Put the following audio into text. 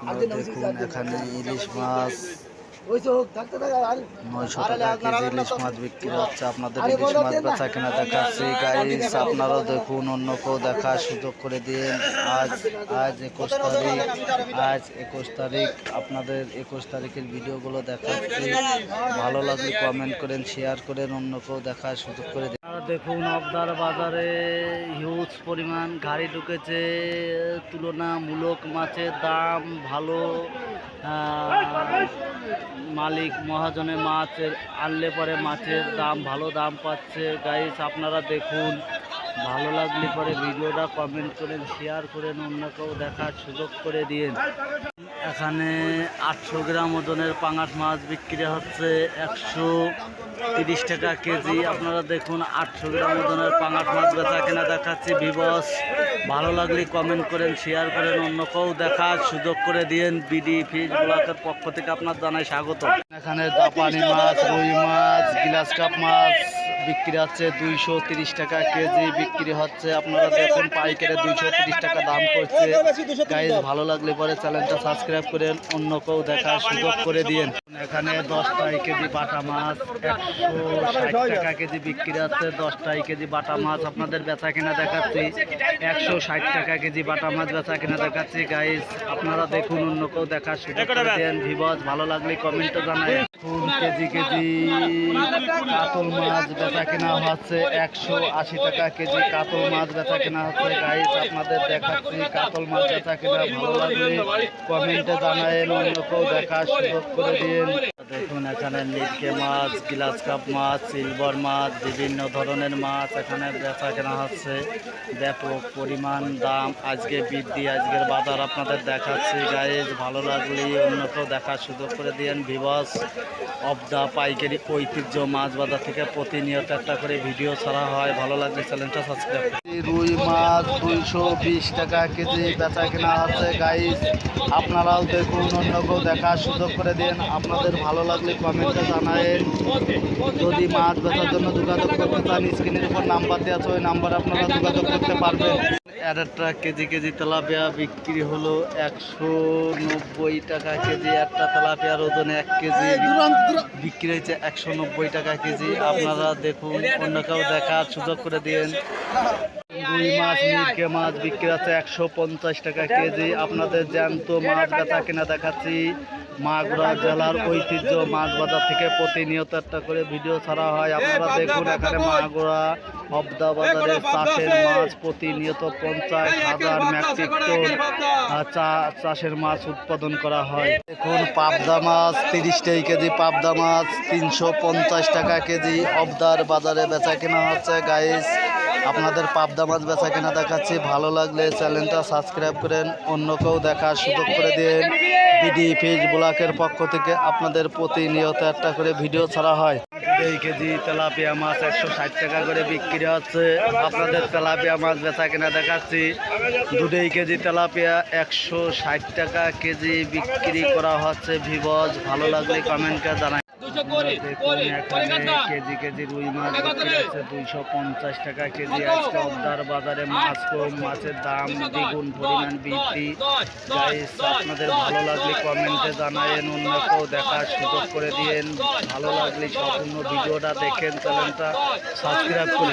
আপনারা দেখুন এখানে ইলিশ মাছ। ওই তো থাকতে থাকা আর নয়শো টাকা কেজি ইলিশ মাছ বিক্রি হচ্ছে। আপনাদের ইলিশ মাছ বেচা কেনা দেখাচ্ছি। গাইস আপনারাও দেখুন অন্য কেউ দেখার সুযোগ করে দিন। আজ আজ একুশ তারিখ আজ একুশ তারিখ আপনাদের একুশ তারিখের ভিডিওগুলো দেখাচ্ছি। ভালো লাগলে কমেন্ট করেন শেয়ার করেন অন্য কেউ দেখার সুযোগ করে দিন। দেখুন আবদার বাজারে হিউজ পরিমাণ গাড়ি ঢুকেছে, তুলনামূলক মাছের দাম ভালো। মালিক মহাজনে মাছ আনলে পরে মাছের দাম ভালো দাম পাচ্ছে। গাইস আপনারা দেখুন ভালো লাগলে পরে ভিডিওটা কমেন্ট করেন শেয়ার করেন অন্য কেউ দেখার সুযোগ করে দিন এখানে আটশো গ্রাম ওজনের পাঙাশ মাছ বিক্রি হচ্ছে, একশো তিরিশ টাকা কেজি। আপনারা দেখুন, আটশো গ্রাম ওজনের পাঙাশ মাছ বেচা কেনা দেখাচ্ছি। বিবস ভালো লাগলে কমেন্ট করেন শেয়ার করেন, অন্য কেউ দেখার সুযোগ করে দিন বিডি ফিশ ব্লকের পক্ষ থেকে আপনার জানাই স্বাগত। এখানে জাপানি মাছ, রুই মাছ গিলাস কাপ মাছ বিক্রি হচ্ছে দুইশো তিরিশ টাকা কেজি, বিক্রি হচ্ছে আপনারা দেখুন পাইকারে দুইশো তিরিশ টাকা দাম করছে। গাইজ ভালো লাগলে পরে চ্যানেলটা সাবস্ক্রাইব করেন, অন্য কেউ দেখার সুযোগ করে দিন এখানে দশটাই কেজি বাটা মাছ, একশো ষাট টাকা কেজি বিক্রি হচ্ছে দশটাই কেজি বাটা মাছ আপনাদের বেচা কেনা দেখাচ্ছি। একশো ষাট টাকা কেজি বাটা মাছ বেচা কেনা দেখাচ্ছি। গাইজ আপনারা দেখুন, অন্য কেউ দেখার সুযোগ করে দেন ভিবস ভালো লাগলে কমেন্টে জানাই দেখুন, কেজি কেজি কাতল মাছ বেচা কেনা হচ্ছে একশো আশি টাকা কেজি, কাতল মাছ বেচা কেনা হচ্ছে। গাইজ আপনাদের দেখাচ্ছি কাতল মাছ বেচা কেনা। ভালো লাগলে কমেন্টে জানায়েন, অন্য কেউ দেখার সুযোগ করে দিন দেখুন, এখানে নিটকে মাছ, গ্লাস কাপ মাছ, সিলভার মাছ, বিভিন্ন ধরনের মাছ এখানে বেচা কেনা হচ্ছে। ব্যাপক পরিমাণ দাম আজকে বৃদ্ধি, আজকের বাজার আপনাদের দেখাচ্ছি। গাইজ ভালো লাগলে অন্য কেউ দেখার সুযোগ করে দিন ভিবস অফ দ্য পাইকারি ঐতিহ্য মাছ বাজার থেকে প্রতিনিয়ত একটা করে ভিডিও ছাড়া হয়। ভালো লাগলে চ্যানেলটা সাবস্ক্রাইব রুই মাছ দুইশো বিশ টাকা কেজি বেচা কেনা আছে গাইজ আপনারাও দেখুন অন্য কেউ দেখার সুযোগ করে দিন। আপনাদের ভালো লাগলে কমেন্টে জানায়েন যদি মাছ বেচার জন্য যোগাযোগ করতে চান স্ক্রিনের উপর নাম্বার দেওয়া আছে ওই নাম্বার আপনারা যোগাযোগ করতে পারবেন। একটা কেজি কেজি তেলাপিয়া বিক্রি হলো একশো নব্বই টাকা কেজি। একটা তেলাপিয়ার ওজনে এক কেজি বিক্রি হয়েছে একশো নব্বই টাকা কেজি। আপনারা দেখুন অন্য কেউ দেখার সুযোগ করে দিন। রুই মাছ মিরকে মাছ বিক্রি হচ্ছে একশো পঞ্চাশ টাকা কেজি। আপনাদের জ্যান্ত মাছ বেচা কিনা দেখাচ্ছি। মাগুরা জেলার ঐতিহ্য মাছ বাজার থেকে প্রতিনিয়ত একটা করে ভিডিও ছাড়া হয়। আপনারা দেখুন এখানে মাগুরা হবদা বাজারে চাষের মাছ প্রতিনিয়ত পঞ্চাশ হাজার মেট্রিক টন চাষের মাছ উৎপাদন করা হয়। দেখুন পাবদা মাছ তিরিশ টাকা কেজি পাবদা মাছ তিনশো পঞ্চাশ টাকা কেজি। অবদার বাজারে বেচা কেনা হচ্ছে গাইস আপনাদের পাবদা মাছ বেচা কেনা দেখাচ্ছি। ভালো লাগলে চ্যানেলটা সাবস্ক্রাইব করেন, অন্য কেউ দেখার সুযোগ করে দিন বিডি ফিশ ব্লকের পক্ষ থেকে আপনাদের প্রতিনিয়ত একটা করে ভিডিও ছাড়া হয়। এই কেজি তেলাপিয়া মাছ একশো ষাট টাকা করে বিক্রি হচ্ছে। আপনাদের তেলাপিয়া মাছ বেচা কেনা দেখাচ্ছি। দুটোই কেজি তেলাপিয়া একশো ষাট টাকা কেজি বিক্রি করা হচ্ছে। ভিবজ ভালো লাগলে কমেন্টে জানাই। কেজি কেজি রুই মাছ বিক্রি দুইশো পঞ্চাশ টাকা কেজি। আজকে অবদার বাজারে মাছ কম মাছের দাম দ্বিগুণ পরিমাণ বৃদ্ধি আপনাদের ভালো লাগলে কমেন্টে জানায়েন অন্য কেউ দেখার সুযোগ করে দিয়েন। ভালো লাগলে সম্পূর্ণ ভিডিওটা দেখেন চ্যানেলটা সাবস্ক্রাইব করে